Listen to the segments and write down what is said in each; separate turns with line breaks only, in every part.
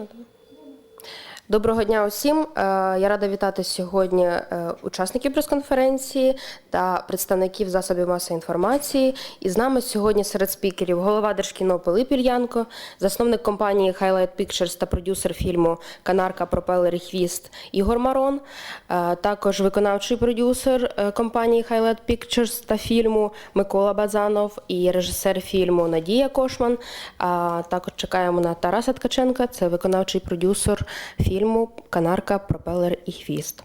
Можна так? Доброго дня усім. Е, Я рада вітати сьогодні е, учасників прес-конференції та представників засобів масової інформації. І з нами сьогодні серед спікерів голова Держкіно Пилип Ільянко, засновник компанії Highlight Pictures та продюсер фільму Канарка, Пропелер Хвіст Ігор Марон, е, також виконавчий продюсер компанії Highlight Pictures та фільму Микола Базанов і режисер фільму Надія Кошман. Також чекаємо на Тараса Ткаченка, це виконавчий продюсер фільму Канарка, Пропелер і Хвіст.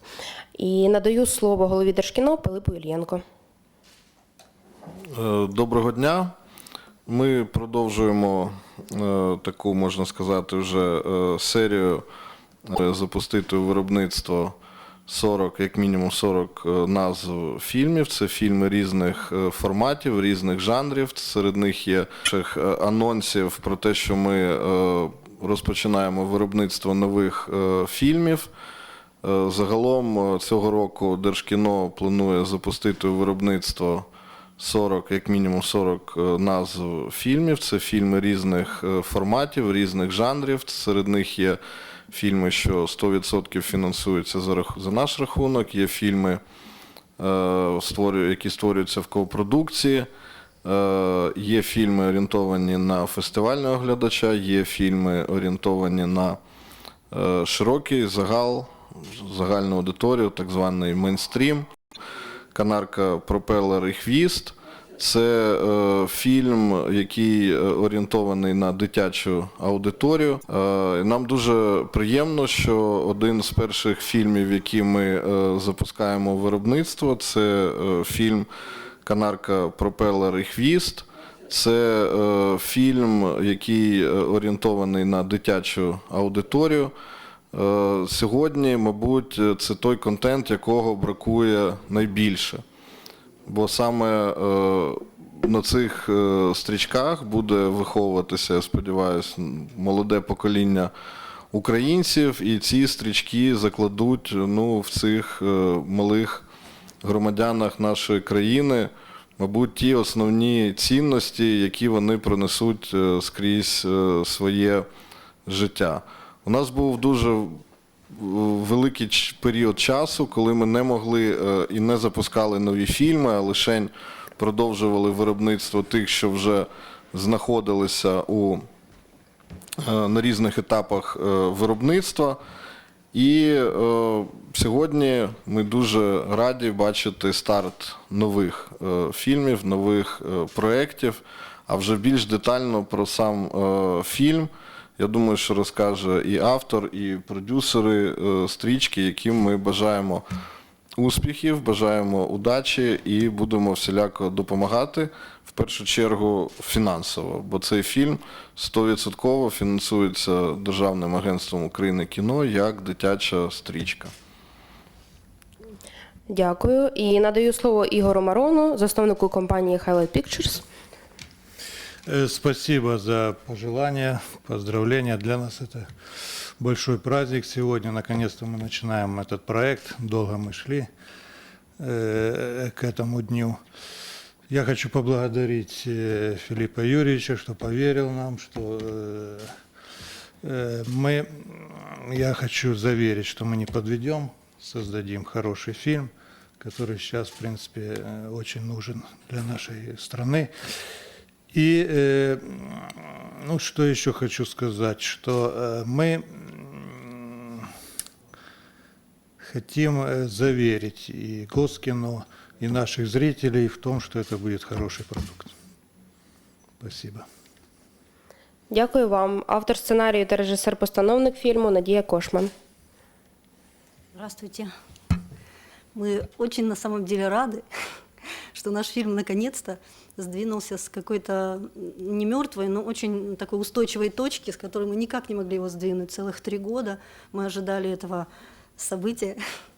І надаю слово голові Держкіно Пилипу Ільєнко.
Е, Доброго дня. Ми продовжуємо е, таку, можна сказати, вже е, серію запустити у виробництво 40, як мінімум 40 е, назв фільмів. Це фільми різних форматів, різних жанрів. Серед них є анонсів про те, що ми розпочинаємо виробництво нових е, фільмів. Е, Загалом е, цього року Держкіно планує запустити у виробництво 40, як мінімум 40 е, назв фільмів. Це фільми різних форматів, різних жанрів. Серед них є фільми, що 100% фінансуються за, наш рахунок, є фільми, які створюються в копродукції. Е, Є фільми орієнтовані на фестивального глядача, є фільми орієнтовані на е, широкий загал, загальну аудиторію, так званий мейнстрім. Канарка Пропелер і Хвіст. Це е, фільм, який е, орієнтований на дитячу аудиторію. Е, нам дуже приємно, що один з перших фільмів, які ми е, запускаємо у виробництво, це е, фільм Канарка Пропелер і Хвіст. Це е, фільм, який е, орієнтований на дитячу аудиторію. Е, Сьогодні, мабуть, це той контент, якого бракує найбільше. Бо саме е, на цих е, стрічках буде виховуватися, я сподіваюся, молоде покоління українців, і ці стрічки закладуть ну, в цих е, малих громадянах нашої країни, мабуть, ті основні цінності, які вони пронесуть е, скрізь е, своє життя. У нас був дуже великий період часу, коли ми не могли е, і не запускали нові фільми, а лише продовжували виробництво тих, що вже знаходилися у, на різних етапах виробництва. І сьогодні ми дуже раді бачити старт нових е, фільмів, нових е, проєктів. А вже більш детально про сам е, фільм. Я думаю, що розкаже і автор, і продюсери стрічки, яким ми бажаємо успіхів, бажаємо удачі і будемо всіляко допомагати в першу чергу фінансово, бо цей фільм 100% фінансується Державним агентством України кіно як дитяча стрічка.
Дякую. І надаю слово Ігору Марону, засновнику компанії Highlight Pictures.
Э, Спасибо за пожелания, поздравления. Для нас это большой праздник сегодня. Наконец-то мы начинаем этот проект. Долго мы шли э, к этому дню. Я хочу поблагодарить э, Филиппа Юрьевича, что поверил нам, что э, э, мы, я хочу заверить, что мы не подведем, создадим хороший фильм, который сейчас, в принципе, э, очень нужен для нашей страны. И, э, ну, что еще хочу сказать, что э, мы м, хотим э, заверить и Госкино, и наших зрителей в том, что это будет хороший продукт. Спасибо.
Дякую вам. Автор сценарію та режисер-постановник фільму Надія Кошман.
Здравствуйте. Мы очень на самом деле рады, что наш фильм наконец-то сдвинулся с какой-то не мертвой, но очень такой устойчивой точки, с которой мы никак не могли его сдвинуть. Целых три года мы ожидали этого события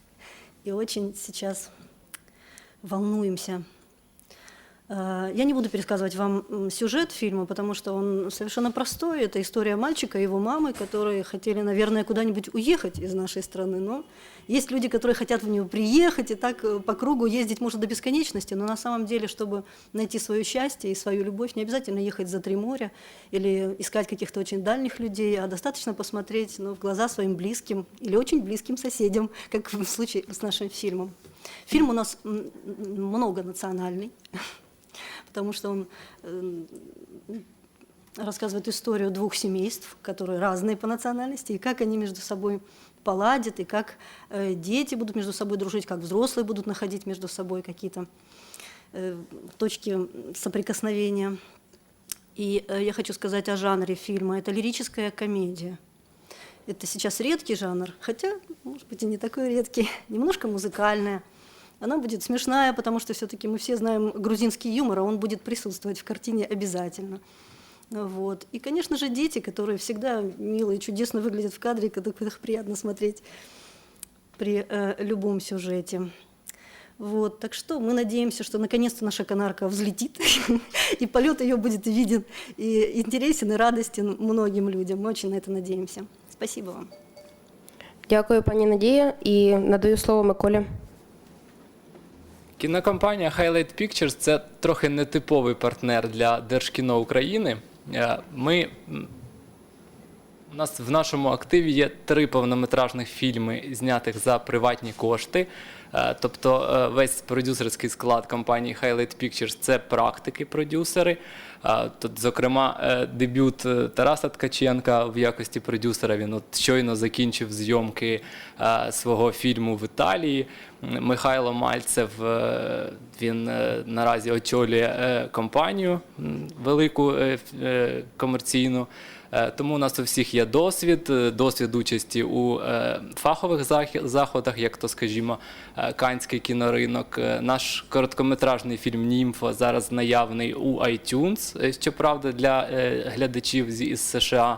и очень сейчас волнуемся. Э, Я не буду пересказывать вам сюжет фильма, потому что он совершенно простой. Это история мальчика и его мамы, которые хотели, наверное, куда-нибудь уехать из нашей страны. Но есть люди, которые хотят в нее приехать и так э, по кругу ездить, может, до бесконечности. Но на самом деле, чтобы найти свое счастье и свою любовь, не обязательно ехать за три моря или искать каких-то очень дальних людей, а достаточно посмотреть ну, в глаза своим близким или очень близким соседям, как в случае с нашим фильмом. Фильм у нас многонациональный, потому что он э, рассказывает историю двух семейств, которые разные по национальности, и как они между собой поладят, и как э, дети будут между собой дружить, как взрослые будут находить между собой какие-то э, точки соприкосновения. И э, я хочу сказать о жанре фильма. Это лирическая комедия. Это сейчас редкий жанр, хотя, может быть, и не такой редкий, немножко музыкальная. Она будет смешная, потому что все-таки мы все знаем грузинский юмор, а он будет присутствовать в картине обязательно. Вот. И, конечно же, дети, которые всегда мило и чудесно выглядят в кадре, когда их приятно смотреть при э, любом сюжете. Вот, так что мы надеемся, что наконец-то наша канарка взлетит, и полет ее будет виден и интересен, и радостен многим людям. Мы очень на это надеемся. Спасибо вам.
Дякую, пані Надія, і надаю слово Миколі.
Кінокомпанія Highlight Pictures – це трохи нетиповий партнер для Держкіно України. Е, Ми, у нас в нашому активі є три повнометражних фільми, знятих за приватні кошти. Е, Тобто е, весь продюсерський склад компанії Highlight Pictures – це практики-продюсери. Е, Тут, зокрема, дебют Тараса Ткаченка в якості продюсера. Він от щойно закінчив зйомки свого фільму в Італії. Михайло Мальцев він наразі очолює компанію велику комерційну. Е, Тому у нас у всіх є досвід, е, досвід участі у е, фахових заходах, як то, скажімо, Канський кіноринок. Наш короткометражний фільм Німфа зараз наявний у iTunes, щоправда, для глядачів із США.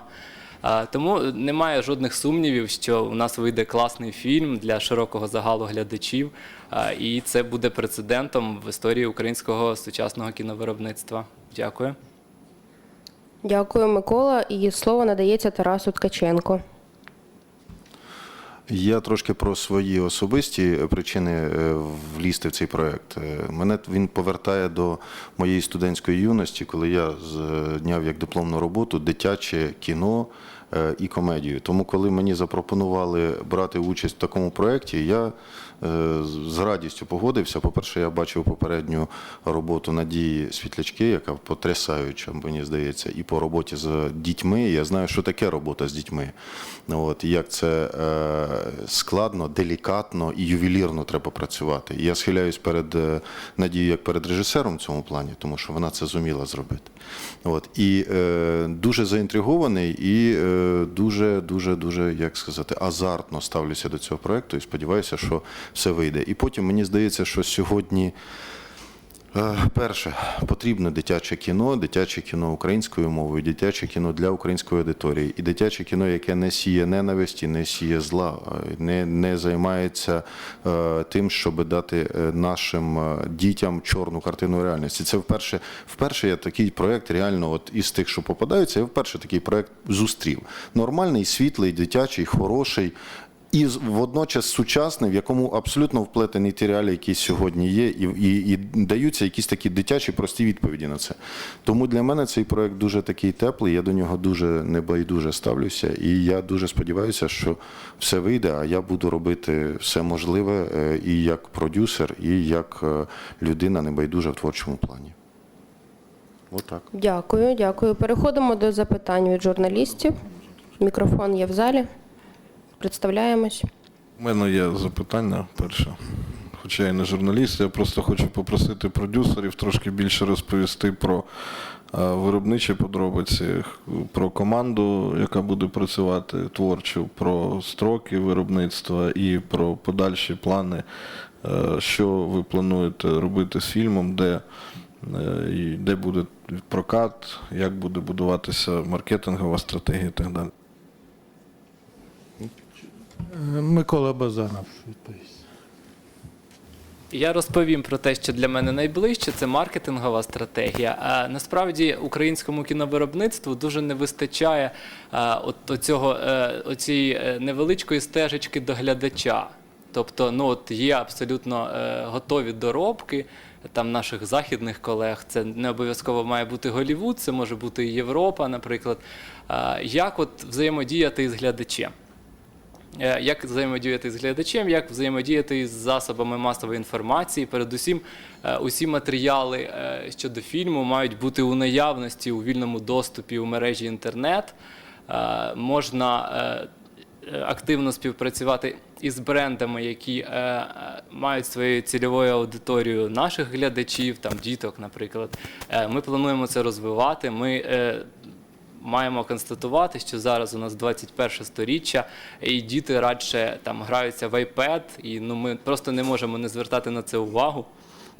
Тому немає жодних сумнівів, що у нас вийде класний фільм для широкого загалу глядачів, і це буде прецедентом в історії українського сучасного кіновиробництва. Дякую.
Дякую, Микола. І слово надається Тарасу Ткаченко.
Я трошки про свої особисті причини е, влізти в цей проект. Е, Мене він повертає до моєї студентської юності, коли я зняв як дипломну роботу дитяче кіно е, і комедію. Тому, коли мені запропонували брати участь в такому проєкті, я е, з- радістю погодився. По-перше, я бачив попередню роботу Надії Світлячки, яка потрясаюча, мені здається, і по роботі з дітьми. Я знаю, що таке робота з дітьми. От, як це е, складно, делікатно і ювелірно треба працювати. Я схиляюсь перед е, Надією як перед режисером в цьому плані, тому що вона це зуміла зробити. От, і е, дуже заінтригований і е, дуже, дуже, дуже, як сказати, азартно ставлюся до цього проекту і сподіваюся, що все вийде. І потім мені здається, що сьогодні. Е, Перше, потрібно дитяче кіно, дитяче кіно українською мовою, дитяче кіно для української аудиторії. І дитяче кіно, яке не сіє ненависті, не сіє зла, е, не, не займається е, тим, щоб дати е, нашим дітям чорну картину реальності. Це вперше, вперше я такий проєкт реально, от із тих, що попадаються, я вперше такий проєкт зустрів. Нормальний, світлий, дитячий, хороший. І водночас сучасний, в якому абсолютно вплетені ті реалії, які сьогодні є, і, і, і даються якісь такі дитячі прості відповіді на це. Тому для мене цей проект дуже такий теплий, я до нього дуже небайдуже ставлюся, і я дуже сподіваюся, що все вийде, а я буду робити все можливе е, і як продюсер, і як е, людина небайдужа в творчому плані. Отак.
Дякую, дякую. Переходимо до запитань від журналістів. Мікрофон є в залі. Представляємось.
У мене є запитання перше. Хоча я не журналіст, я просто хочу попросити продюсерів трошки більше розповісти про е, виробничі подробиці, про команду, яка буде працювати творчо, про строки виробництва і про подальші плани, е, що ви плануєте робити з фільмом, де, е, де буде прокат, як буде будуватися маркетингова стратегія і так далі.
Е, Микола Базанов відповість.
Я розповім про те, що для мене найближче це маркетингова стратегія. А насправді українському кіновиробництву дуже не вистачає а, от цього оцієї невеличкої стежечки до глядача. Тобто, ну от є абсолютно е, готові доробки там наших західних колег. Це не обов'язково має бути Голівуд, це може бути Європа, наприклад. А, як от взаємодіяти із глядачем? Е, Як взаємодіяти з глядачем, як взаємодіяти з засобами масової інформації. Передусім, е, усі матеріали е, щодо фільму мають бути у наявності у вільному доступі у мережі інтернет. Можна активно співпрацювати із брендами, які мають своєю цільовою аудиторією наших глядачів, там діток, наприклад. Ми плануємо це розвивати. Ми маємо констатувати, що зараз у нас 21 сторіччя, і діти радше там граються в iPad, і ну ми просто не можемо не звертати на це увагу.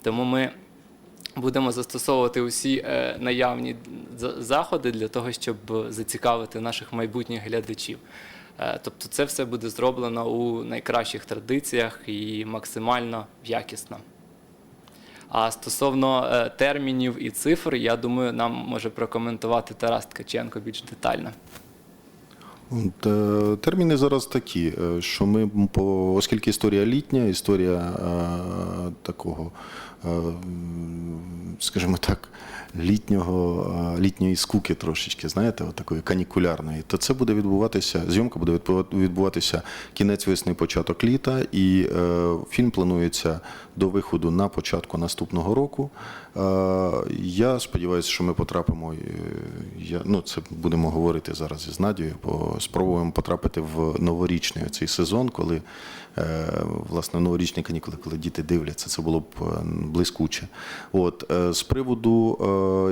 Тому ми будемо застосовувати усі е, наявні заходи для того, щоб зацікавити наших майбутніх глядачів. Е, тобто, це все буде зроблено у найкращих традиціях і максимально якісно. А стосовно е, термінів і цифр, я думаю, нам може прокоментувати Тарас Ткаченко більш детально.
Терміни зараз такі, е, що ми, по, оскільки історія літня, історія е, такого, скажімо так, літнього, літньої скуки трошечки, знаєте, от такої канікулярної, то це буде відбуватися, зйомка буде відбуватися кінець весни, початок літа, і фільм планується до виходу на початку наступного року. Е, я сподіваюся, що ми потрапимо. е, Я, ну, це будемо говорити зараз із Надією, бо спробуємо потрапити в новорічний цей сезон, коли е, власне новорічні канікули, коли діти дивляться, це було б блискуче. От з приводу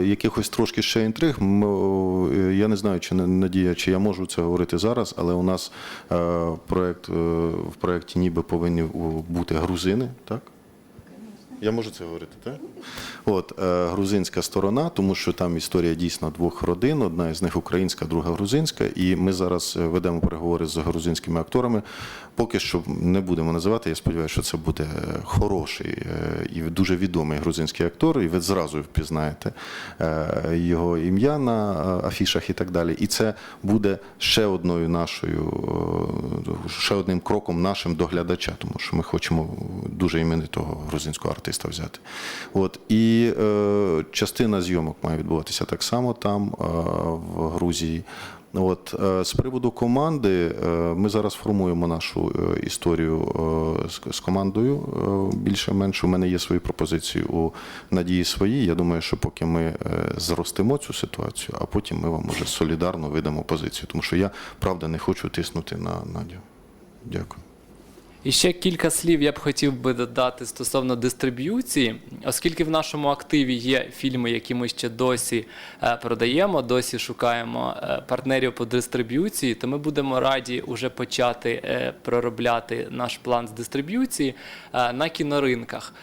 якихось трошки ще інтриг, я не знаю, чи Надія, чи я можу це говорити зараз, але у нас проект в проєкті ніби повинні бути грузини, так? Я можу це говорити, так? От е, грузинська сторона, тому що там історія дійсно двох родин. Одна із них українська, друга грузинська. І ми зараз е, ведемо переговори з грузинськими акторами. Поки що не будемо називати. Я сподіваюся, що це буде е, хороший і дуже відомий грузинський актор, і ви зразу впізнаєте його ім'я на афішах і так далі. І це буде ще одною нашою, ще одним кроком нашим до глядача, тому що ми хочемо дуже іменитого грузинського артиста взяти. От і е, частина зйомок має відбуватися так само там, е, в Грузії. От е, з приводу команди, е, ми зараз формуємо нашу е, історію з, командою. Більше-менш у мене є свої пропозиції у надії свої. Я думаю, що поки ми зростимо цю ситуацію, а потім ми вам уже солідарно видамо позицію. Тому що я правда не хочу тиснути на Надю. Дякую.
І ще кілька слів я б хотів би додати стосовно дистриб'юції, оскільки в нашому активі є фільми, які ми ще досі е, продаємо, досі шукаємо е, партнерів по дистриб'юції, то ми будемо раді вже почати е, проробляти наш план з дистриб'юції на кіноринках.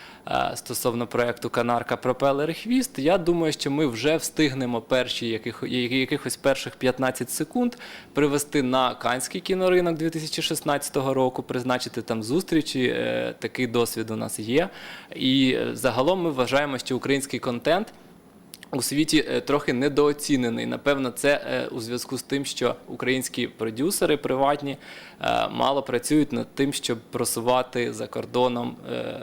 Стосовно проекту Канарка Пропелер Хвіст, я думаю, що ми вже встигнемо перші яких, якихось перших 15 секунд привести на Канський кіноринок 2016 року, призначити там зустрічі. Е, Такий досвід у нас є. І е, загалом ми вважаємо, що український контент. У світі е, трохи недооцінений. Напевно, це е, у зв'язку з тим, що українські продюсери приватні е, мало працюють над тим, щоб просувати за кордоном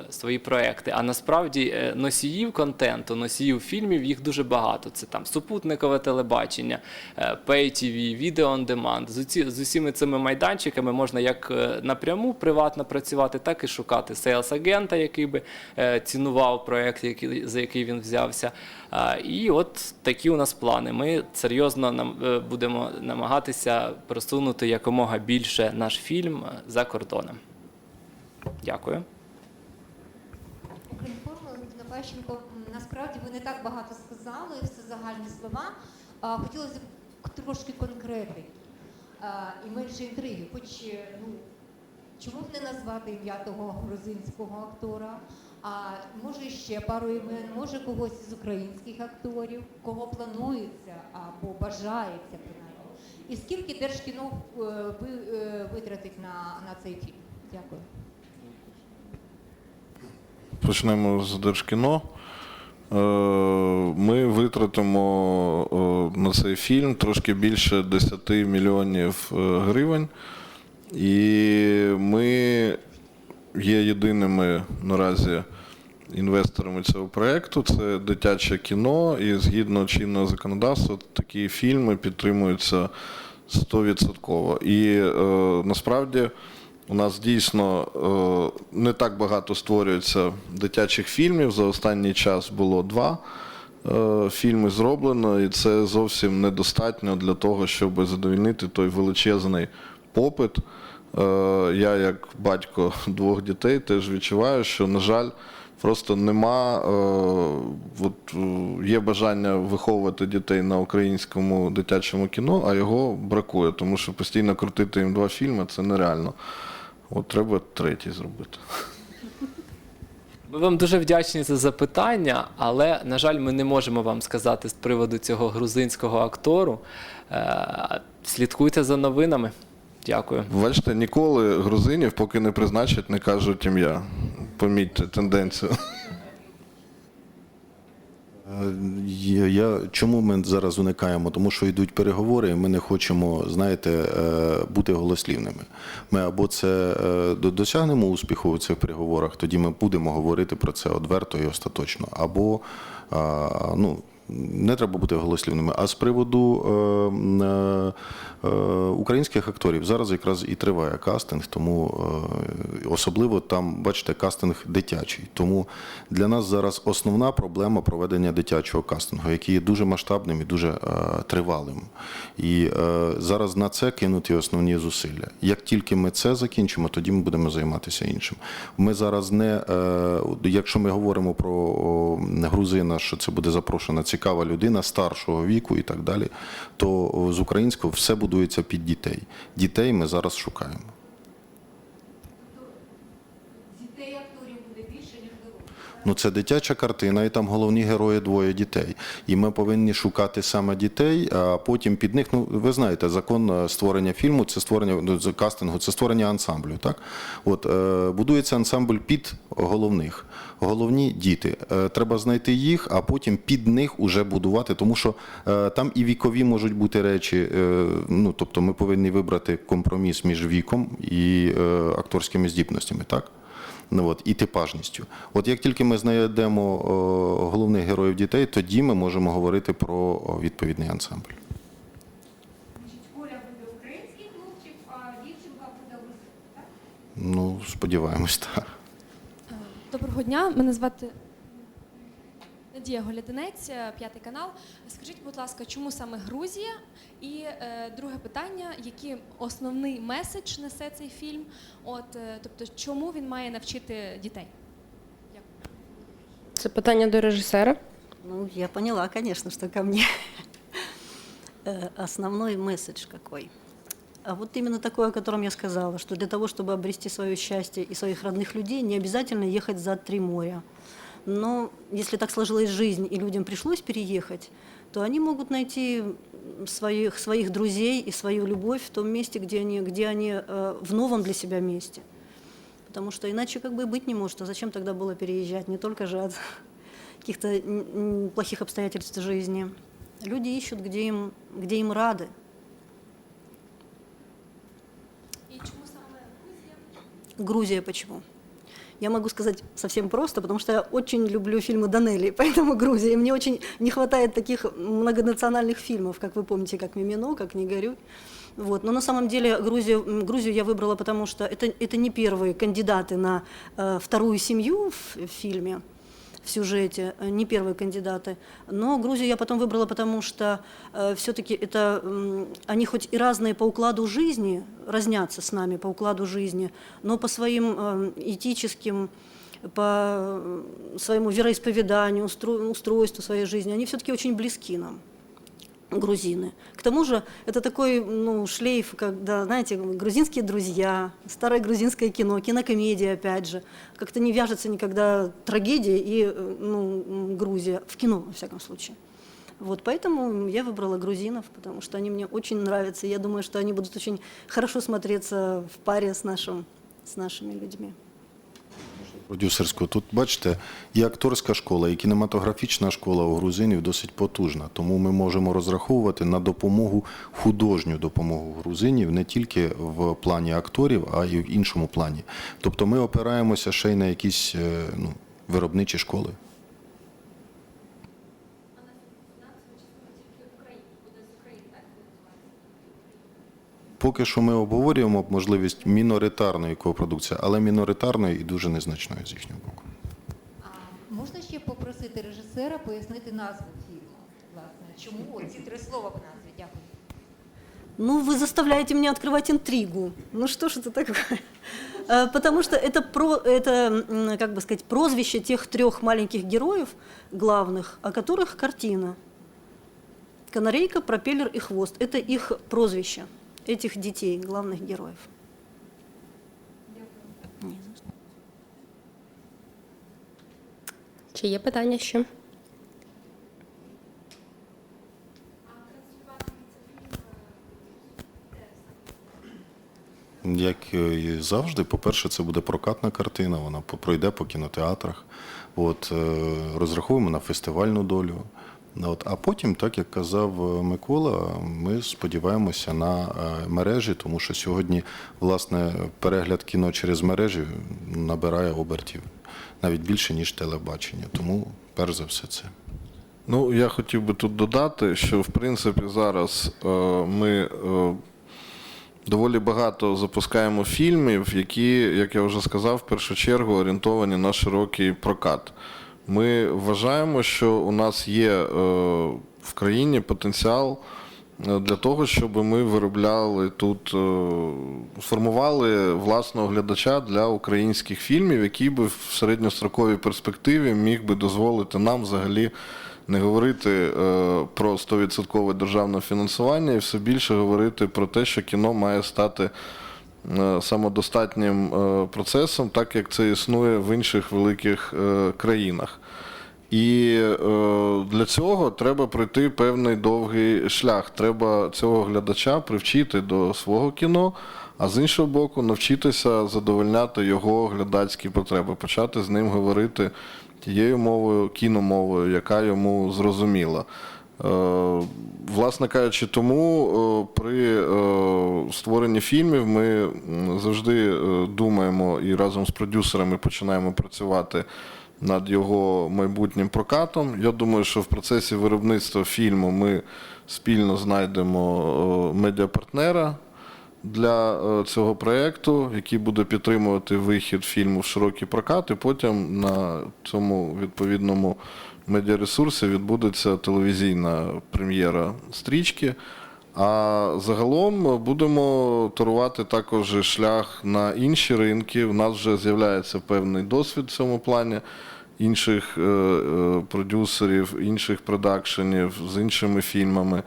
свої проекти. А насправді носіїв контенту, носіїв фільмів їх дуже багато. Це там супутникове телебачення, е, Pay TV, Video on Demand. З, усіми цими майданчиками можна як напряму приватно працювати, так і шукати сейлс-агента, який би цінував проект, який, за який він взявся. І от такі у нас плани. Ми серйозно нам е, будемо намагатися просунути якомога більше наш фільм за кордоном. Дякую.
Укрінформу, Валентина Пащенко, насправді ви не так багато сказали, все загальні слова. Хотілося б трошки конкретики і менше інтриги. Хоч е, ну, чому б не назвати ім'я того грузинського актора? А може ще пару імен, може когось із українських акторів, кого планується або бажається принаймні. І скільки Держкіно е, е, витратить на, на цей фільм? Дякую.
почнемо з Держкіно. Е, Ми витратимо на цей фільм трошки більше 10 мільйонів гривень. І ми є єдиними наразі інвесторами цього проєкту. Це дитяче кіно, і згідно чинного законодавства такі фільми підтримуються 100%. І е, насправді у нас дійсно е, не так багато створюється дитячих фільмів. За останній час було два е, фільми зроблено, і це зовсім недостатньо для того, щоб задовільнити той величезний попит. Е, Я, як батько двох дітей, теж відчуваю, що, на жаль, просто нема. е, От, е, є бажання виховувати дітей на українському дитячому кіно, а його бракує, тому що постійно крутити їм два фільми це нереально. От треба третій зробити.
Ми вам дуже вдячні за запитання, але, на жаль, ми не можемо вам сказати з приводу цього грузинського актору. Слідкуйте за новинами. Дякую.
Бачите, ніколи грузинів, поки не призначать, не кажуть ім'я. Помітьте тенденцію.
Е, Я, я- чому ми зараз уникаємо? Тому що йдуть переговори, і ми не хочемо, знаєте, е, бути голослівними. Ми або це е, досягнемо успіху в цих переговорах, тоді ми будемо говорити про це одверто і остаточно. Або ну. Не треба бути голослівними. А з приводу е, е, українських акторів зараз якраз і триває кастинг, тому е, особливо там, бачите, кастинг дитячий. Тому для нас зараз основна проблема проведення дитячого кастингу, який є дуже масштабним і дуже е, тривалим. І е, зараз на це кинуті основні зусилля. Як тільки ми це закінчимо, тоді ми будемо займатися іншим. Ми зараз не е, якщо ми говоримо про грузина, що це буде запрошена цікава людина старшого віку і так далі, то з українського все будується під дітей. Дітей ми зараз шукаємо.
Дітей акторів буде більше, ніж.
Ну, це дитяча картина, і там головні герої двоє дітей. І ми повинні шукати саме дітей, а потім під них. Ну, ви знаєте, закон е, створення фільму, це створення ну, кастингу, це створення ансамблю. Так, от е, будується ансамбль під головних. Головні діти. Е, Треба знайти їх, а потім під них уже будувати, тому що е, там і вікові можуть бути речі. е, Ну, тобто, ми повинні вибрати компроміс між віком і е, акторськими здібностями, так? Ну, от, і типажністю. От як тільки ми знайдемо о, головних героїв дітей, тоді ми можемо говорити про о, відповідний ансамбль.
Значить, Коля буде український хлопчик, а дівчинка буде русський, так?
Ну, сподіваємось, так.
Доброго дня, мене звати Надія Голядинець, е, п'ятий канал. Скажіть, будь ласка, чому саме Грузія? І е, друге питання: який основний меседж несе цей фільм? От, е, тобто, чому він має навчити дітей? Дякую.
Це питання до режисера.
Ну, я поняла, конечно, что ко мне. Э, Основной месседж какой? А вот именно такой, о котором я сказала, что для того, чтобы обрести свое счастье и своих родных людей, не обязательно ехать за три моря. Но если так сложилась жизнь и людям пришлось переехать, то они могут найти своих, своих друзей и свою любовь в том месте, где они, где они э, в новом для себя месте. Потому что иначе как бы и быть не может. А зачем тогда было переезжать? Не только же от каких-то плохих обстоятельств жизни. Люди ищут, где им, где им рады. Грузия почему? Я могу сказать совсем просто, потому что я очень люблю фильмы Данелли, поэтому Грузия. И мне очень не хватает таких многонациональных фильмов, как вы помните, как «Мимино», как «Не горюй». Вот. Но на самом деле Грузию, м, Грузию я выбрала, потому что это, это не первые кандидаты на э, вторую семью в, в фильме, в сюжете, э, не первые кандидаты. Но Грузию я потом выбрала, потому что все-таки это м, они хоть и разные по укладу жизни, разнятся с нами по укладу жизни, но по своим э, этическим, по э, своему вероисповеданию, устро- устройству своей жизни, они все-таки очень близки нам грузины. К тому же это такой ну, шлейф, когда, знаете, грузинские друзья, старое грузинское кино, кинокомедия, опять же. Как-то не вяжется никогда трагедия и э, ну, м, Грузия, в кино, во всяком случае. Вот поэтому я выбрала грузинов, потому что они мне очень нравятся. и Я думаю, что они будут очень хорошо смотреться в паре с, нашим, с нашими людьми.
продюсерську. Тут бачите, і акторська школа, і кінематографічна школа у грузинів досить потужна. Тому ми можемо розраховувати на допомогу, художню допомогу грузинів не тільки в плані акторів, а й в іншому плані. Тобто ми опираємося ще й на якісь е, ну, виробничі школи. Поки що ми обговорюємо можливість міноритарної копродукції, але міноритарної і дуже незначної з їхнього боку.
А можна ще попросити режисера пояснити назву фільму? Власне, чому ці три слова в назві? Дякую.
Ну, вы заставляете меня открывать интригу. Ну что ж это такое? Э, Потому что это, про, это, м, как бы сказать, прозвище тех трех маленьких героев главных, о которых картина. Канарейка, пропеллер и хвост. Это их прозвище, этих детей, главных героев.
Чи є питання ще?
Як і завжди, по-перше, це буде прокатна картина, вона пройде по кінотеатрах. От, е, розраховуємо на фестивальну долю. От, а потім, так як казав е, Микола, ми сподіваємося на е, мережі, тому що сьогодні, власне, перегляд кіно через мережі набирає обертів навіть більше, ніж телебачення. Тому, перш за все, це.
Ну, я хотів би тут додати, що в принципі зараз е, ми е, доволі багато запускаємо фільмів, які, як я вже сказав, в першу чергу орієнтовані на широкий прокат. Ми вважаємо, що у нас є е, в країні потенціал е, для того, щоб ми виробляли тут, е, формували власного глядача для українських фільмів, який би в середньостроковій перспективі міг би дозволити нам взагалі не говорити про 100% державне фінансування і все більше говорити про те, що кіно має стати самодостатнім е, процесом, так як це існує в інших великих е, країнах. І е, для цього треба пройти певний довгий шлях. Треба цього глядача привчити до свого кіно, а з іншого боку, навчитися задовольняти його глядацькі потреби, почати з ним говорити тією мовою, кіномовою, яка йому зрозуміла. Е, Власне кажучи, тому е, при е, створенні фільмів ми завжди думаємо і разом з продюсерами починаємо працювати над його майбутнім прокатом. Я думаю, що в процесі виробництва фільму ми спільно знайдемо медіапартнера для цього проєкту, який буде підтримувати вихід фільму в широкий прокат, і потім на цьому відповідному медіаресурсі відбудеться телевізійна прем'єра стрічки. А загалом будемо торувати також шлях на інші ринки. У нас вже з'являється певний досвід в цьому плані інших е, е, продюсерів, інших продакшенів з іншими фільмами.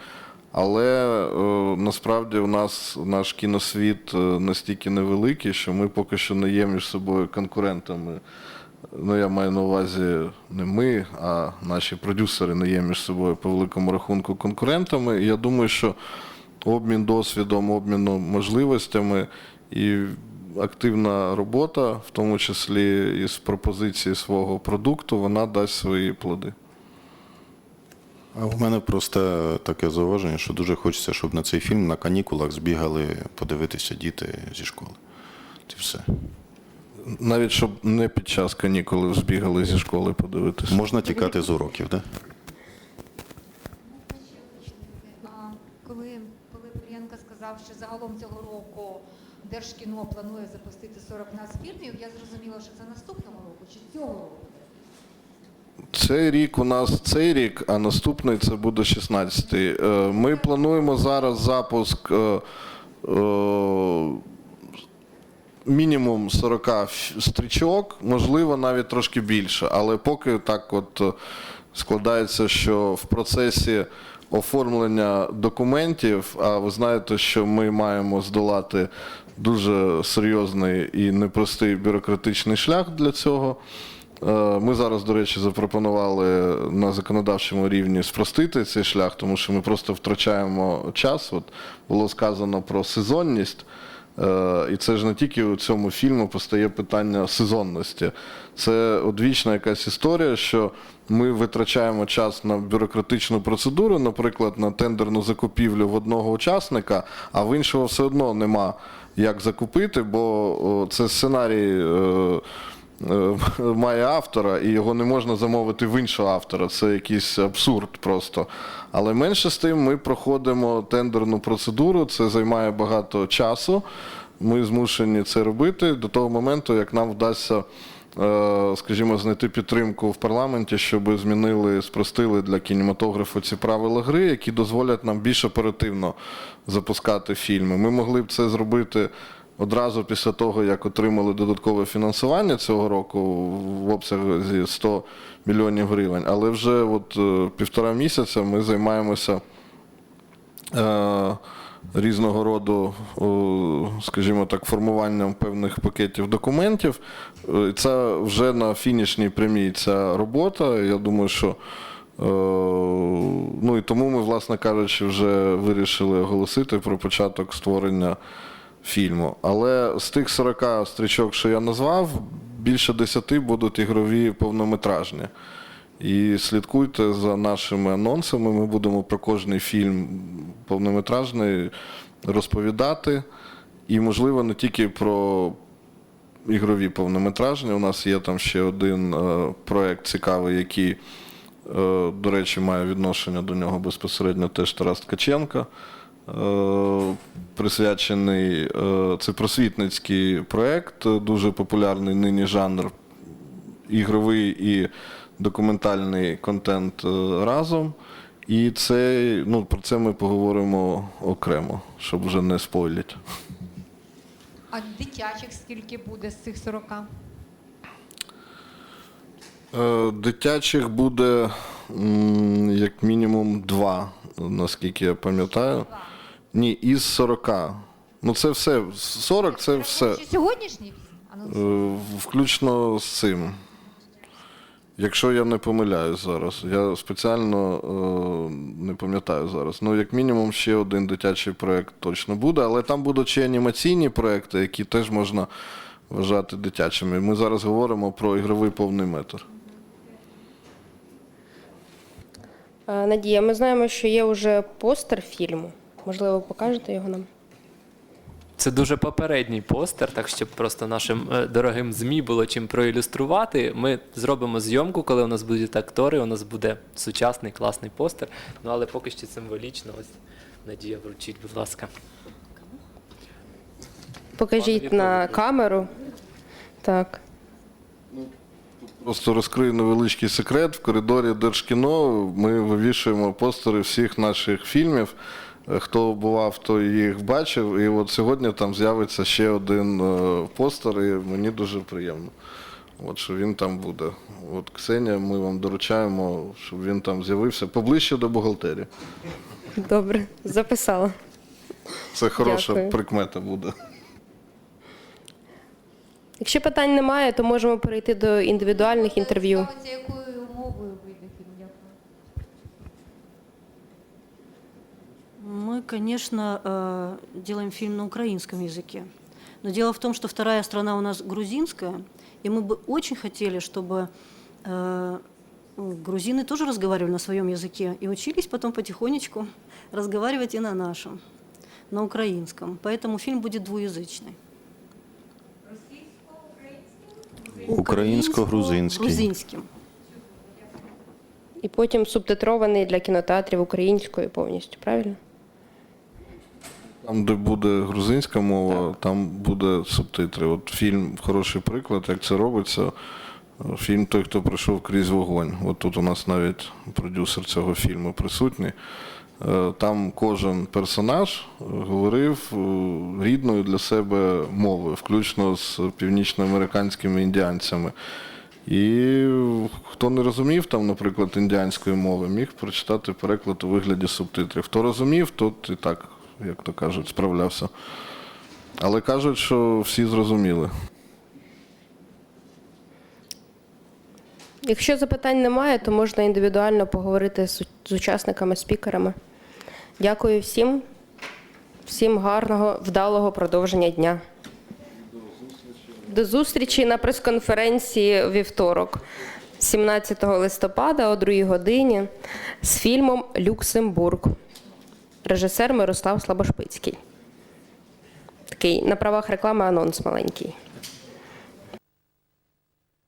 Але е, насправді у нас наш кіносвіт настільки невеликий, що ми поки що не є між собою конкурентами. Ну, я маю на увазі не ми, а наші продюсери не є між собою по великому рахунку конкурентами. І я думаю, що обмін досвідом, обміном можливостями і активна робота, в тому числі із пропозиції свого продукту, вона дасть свої плоди.
А у мене просто таке зауваження, що дуже хочеться, щоб на цей фільм на канікулах збігали подивитися діти зі школи. Це все.
Навіть щоб не під час канікули збігали зі школи подивитися.
Можна тікати з уроків, так?
Коли Пилип сказав, що загалом цього року Держкіно планує запустити 40 нас фільмів, я зрозуміла, що це наступного року чи цього року.
Цей рік у нас цей рік, а наступний це буде 16-й. Е, Ми плануємо зараз запуск е, е, мінімум 40 стрічок, можливо, навіть трошки більше. Але поки так от е, складається, що в процесі оформлення документів, а ви знаєте, що ми маємо здолати дуже серйозний і непростий бюрократичний шлях для цього. Е, Ми зараз, до речі, запропонували на законодавчому рівні спростити цей шлях, тому що ми просто втрачаємо час. От було сказано про сезонність. Е, І це ж не тільки у цьому фільму постає питання сезонності. Це одвічна якась історія, що ми витрачаємо час на бюрократичну процедуру, наприклад, на тендерну закупівлю в одного учасника, а в іншого все одно нема як закупити, бо це сценарій. е, е, має автора, і його не можна замовити в іншого автора. Це якийсь абсурд просто. Але менше з тим, ми проходимо тендерну процедуру, це займає багато часу. Ми змушені це робити до того моменту, як нам вдасться. е, Скажімо, знайти підтримку в парламенті, щоб змінили, спростили для кінематографу ці правила гри, які дозволять нам більш оперативно запускати фільми. Ми могли б це зробити одразу після того, як отримали додаткове фінансування цього року в обсязі 100 мільйонів гривень. Але вже от е, півтора місяця ми займаємося е, різного роду, о, скажімо так, формуванням певних пакетів документів. Е, Це вже на фінішній прямій ця робота. Я думаю, що е, ну і тому ми, власне кажучи, вже вирішили оголосити про початок створення фільму. Але з тих 40 стрічок, що я назвав, більше 10 будуть ігрові повнометражні. І слідкуйте за нашими анонсами. Ми будемо про кожний фільм повнометражний розповідати. І, можливо, не тільки про ігрові повнометражні. У нас є там ще один е, проект цікавий, який, е, до речі, має відношення до нього безпосередньо теж Тарас Ткаченко. Е, Присвячений е, це просвітницький проект, е, дуже популярний нині жанр ігровий і документальний контент е, разом. І це, ну, про це ми поговоримо окремо, щоб вже не спойлять.
А дитячих скільки буде з цих 40?
Е, Дитячих буде як мінімум два, наскільки я пам'ятаю. Ні, із 40. Ну це все. 40 це все.
Чи сьогоднішній?
Е, Включно з цим. Якщо я не помиляюсь зараз. Я спеціально е, не пам'ятаю зараз. Ну, як мінімум, ще один дитячий проєкт точно буде, але там будуть ще анімаційні проєкти, які теж можна вважати дитячими. Ми зараз говоримо про ігровий повний метр.
Е, Надія, ми знаємо, що є вже постер фільму. Можливо, покажете його нам?
Це дуже попередній постер, так щоб просто нашим е, дорогим ЗМІ було чим проілюструвати. Ми зробимо зйомку, коли у нас будуть актори, у нас буде сучасний класний постер. Ну але поки що символічно. Ось Надія, вручіть, будь ласка.
Покажіть на камеру. Так.
Просто розкрию невеличкий секрет. В коридорі Держкіно ми вивішуємо постери всіх наших фільмів. Хто бував, той їх бачив. І от сьогодні там з'явиться ще один е, постер, і мені дуже приємно. От що він там буде. От Ксенія, ми вам доручаємо, щоб він там з'явився поближче до бухгалтерії.
Добре, записала.
Це хороша
Дякую.
прикмета буде.
Якщо питань немає, то можемо перейти до індивідуальних інтерв'ю.
Цікавиться, якою мовою вийде фільм? Дякую.
Мы, конечно, э, делаем фильм на украинском языке. Но дело в том, что вторая страна у нас грузинская, и мы бы очень хотели, чтобы э, грузины тоже разговаривали на своем языке и учились потом потихонечку разговаривать и на нашем, на украинском. Поэтому фильм будет двуязычный.
Українсько-грузинський.
Грузинским.
І потім субтитрований для кінотеатрів українською повністю, правильно?
Там, де буде грузинська мова, там буде субтитри. От фільм хороший приклад, як це робиться. Фільм Той, хто пройшов крізь вогонь. От тут у нас навіть продюсер цього фільму присутній. Е, Там кожен персонаж е, говорив е, рідною для себе мовою, включно з північноамериканськими індіанцями. І хто не розумів там, наприклад, індіанської мови, міг прочитати переклад у вигляді субтитрів. Хто розумів, тот і так, як то кажуть, справлявся. Але кажуть, що всі зрозуміли.
Якщо запитань немає, то можна індивідуально поговорити з учасниками, спікерами. Дякую всім. Всім гарного, вдалого продовження дня. До зустрічі на прес-конференції вівторок, 17 листопада о 2 годині з фільмом Люксембург. Режисер Мирослав Слабошпицький. Такий на правах реклами анонс маленький.